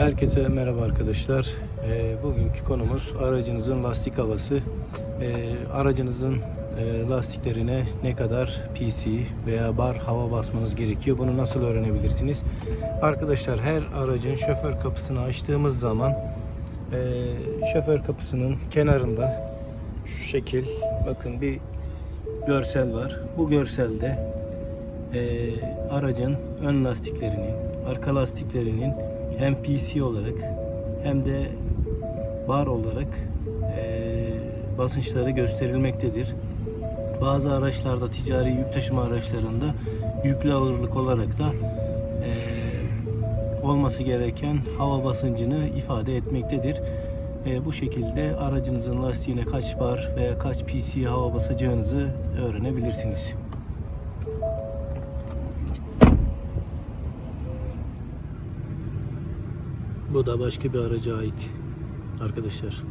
Herkese merhaba arkadaşlar. Ee, bugünkü konumuz aracınızın lastik havası. Ee, aracınızın e, lastiklerine ne kadar PC veya bar hava basmanız gerekiyor? Bunu nasıl öğrenebilirsiniz? Arkadaşlar her aracın şoför kapısını açtığımız zaman e, şoför kapısının kenarında şu şekil bakın bir görsel var. Bu görselde e, aracın ön lastiklerinin, arka lastiklerinin hem PC olarak hem de bar olarak e, basınçları gösterilmektedir. Bazı araçlarda ticari yük taşıma araçlarında yüklü ağırlık olarak da e, olması gereken hava basıncını ifade etmektedir. E, bu şekilde aracınızın lastiğine kaç bar veya kaç PC hava basacağınızı öğrenebilirsiniz. Bu da başka bir araca ait arkadaşlar.